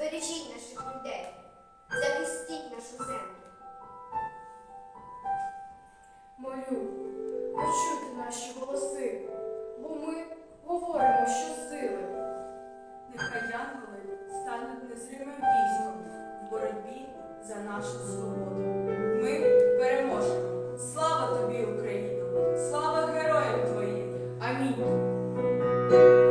збережіть наших людей, захистіть нашу землю. Молю, почуйте наші голоси, бо ми говоримо щосили. Нехай янголи стануть незримим військом в боротьбі за нашу свободу. Ми переможемо. Слава тобі, Україно! Слава героям твоїм! Амінь.